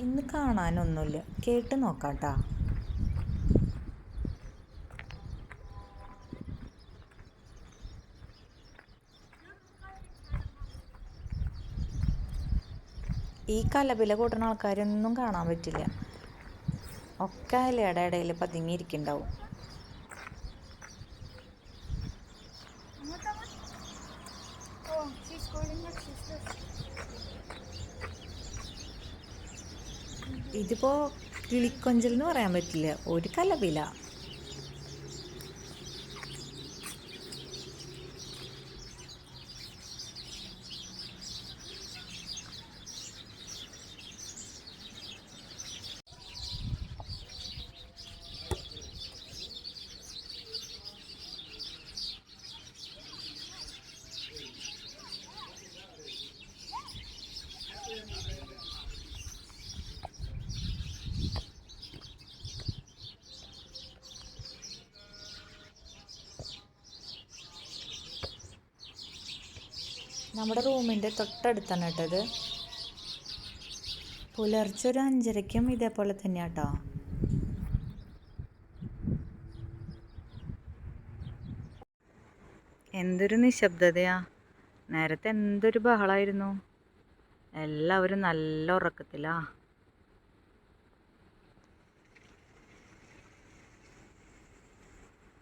ഇന്ന് കാണാനൊന്നുമില്ല. കേട്ട് നോക്കാട്ടാ. ഈ കലപില കൂട്ടുന്ന ആൾക്കാരൊന്നും കാണാൻ പറ്റില്ല. ഒക്കെ ഇലയുടെ ഇടയിൽ പതുങ്ങിയിരിക്കുന്നുണ്ടാവും. she's calling her sister. ഇതിപ്പോൾ കിളിക്കൊഞ്ചൽ എന്ന് പറയാൻ പറ്റില്ല. ഒരു കലപില. നമ്മുടെ റൂമിന്റെ തൊട്ടടുത്താണ് കേട്ടത് പുലർച്ചെ ഒരു അഞ്ചരയ്ക്കും ഇതേപോലെ തന്നെയാട്ടോ എന്തൊരു നിശബ്ദതയാ. നേരത്തെ എന്തൊരു ബഹളമായിരുന്നു എല്ലാവരും നല്ല ഉറക്കത്തിലാ.